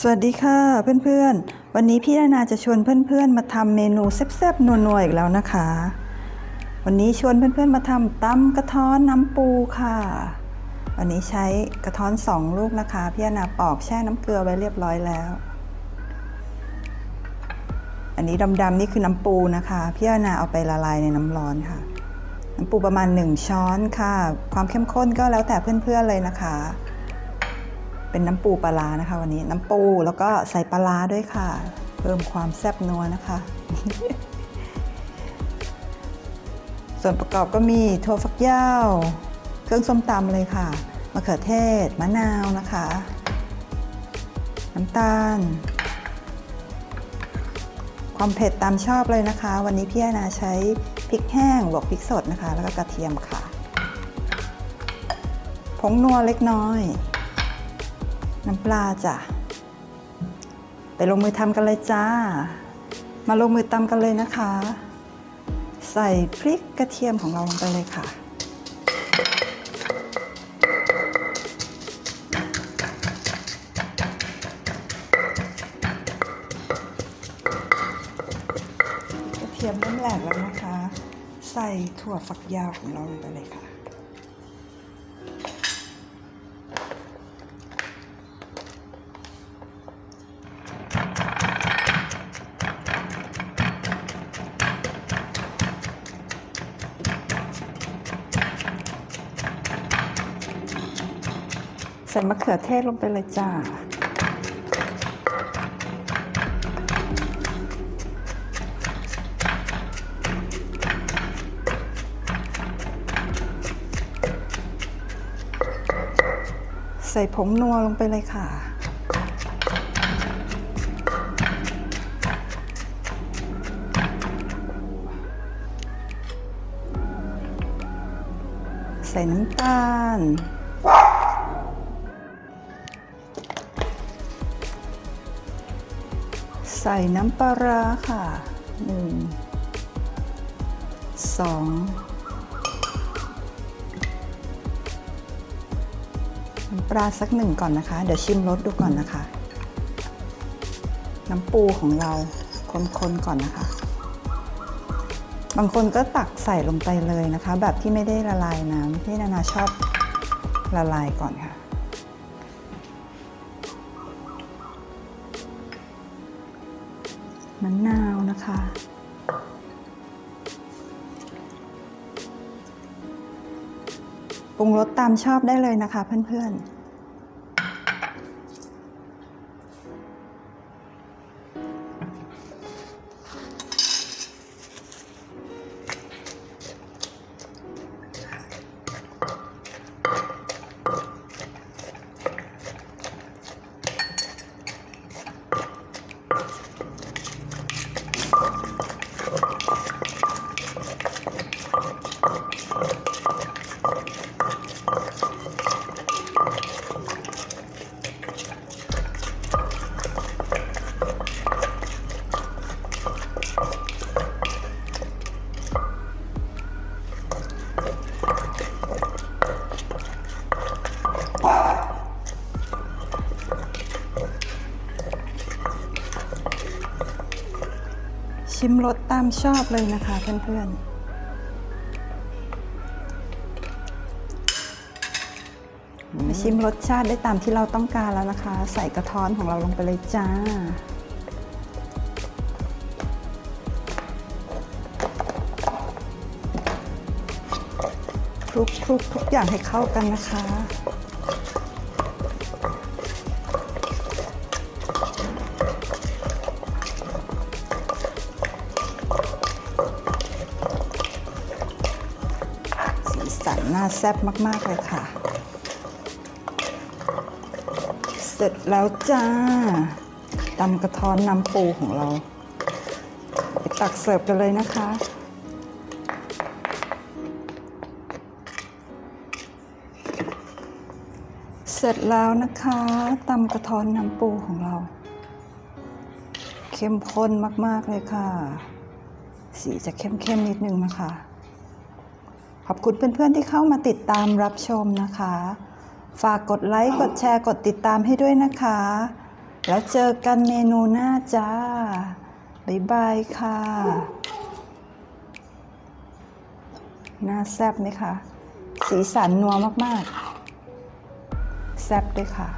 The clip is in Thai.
สวัสดีค่ะเพื่อนๆ วันนี้พี่นานาจะชวนเพื่อนๆ มาทำเมนูแซ่บๆนัวๆอีกแล้วนะคะ วันนี้ชวนเพื่อนๆมาทำตำกระท้อนน้ำปูค่ะ วันนี้ใช้กระท้อนสองลูกนะคะพี่นานาปอกแช่น้ำเกลือไว้เรียบร้อยแล้ว อันนี้ดำๆนี่คือน้ำปูนะคะพี่นานาเอาไปละลายในน้ำร้อนค่ะ น้ำปูประมาณ 1 ช้อนค่ะ ความเข้มข้นก็แล้วแต่เพื่อนๆเลยนะคะ เป็นน้ำปูปลานะคะ วันนี้น้ำปูแล้วก็ใส่ปลาด้วยค่ะ เพิ่มความแซ่บนัวนะคะ ส่วนประกอบก็มีถั่วฝักยาว เครื่องส้มตำเลยค่ะมะเขือเทศมะนาวนะคะ น้ำตาล ความเผ็ดตามชอบเลยนะคะ วันนี้พี่อนาใช้พริกแห้งบวกพริกสดนะคะ แล้วก็กระเทียมค่ะผงนัวเล็กน้อย น้ำปลาจ้ะไปลงมือทำกันเลยจ้า มาลงมือตำกันเลยนะคะ ใส่พริกกระเทียมของเราลงไปเลยค่ะกระเทียมเริ่มแหลกแล้วนะคะ ใส่ถั่วฝักยาวของเราลงไปเลยค่ะ ใส่มะเขือเทศลงไปเลยจ้า ใส่ผงนัวลงไปเลยค่ะใส่น้ำตาล ใส่น้ำปลาร้าค่ะหนึ่งสองน้ำปลาสักหนึ่งก่อนนะคะ เดี๋ยวชิมรสดูก่อนนะคะ น้ำปูของเราคนๆก่อนนะคะ บางคนก็ตักใส่ลงไปเลยนะคะ แบบที่ไม่ได้ละลายน้ำที่นานาชอบละลายก่อนค่ะ มะนาวนะคะ ปรุงรสตามชอบได้เลยนะคะเพื่อนๆ ชิมรสตามชอบเลยนะคะเพื่อนๆมาชิมรสชาติได้ตามที่เราต้องการแล้วนะคะ ใส่กระท้อนของเราลงไปเลยจ้า คลุกคลุกทุกอย่างให้เข้ากันนะคะ สันน่าแซ่บมาก ๆ เลยค่ะ เสร็จแล้วจ้าตำกระท้อนน้ำปูของเรา ไปตักเสิร์ฟกันเลยนะคะ เสร็จแล้วนะคะตำกระท้อนน้ำปูของเรา เข้มข้นมาก ๆ เลยค่ะ สีจะเข้มๆนิดนึงนะคะ ขอบคุณเพื่อนๆที่เข้ามาติดตามรับชมนะคะ ฝากกดไลค์ กดแชร์ กดติดตามให้ด้วยนะคะ แล้วเจอกันเมนูหน้าจ้า บ๊ายบายค่ะหน้าแซบไหมคะ สีสันนัวมากๆ แซบด้วยค่ะ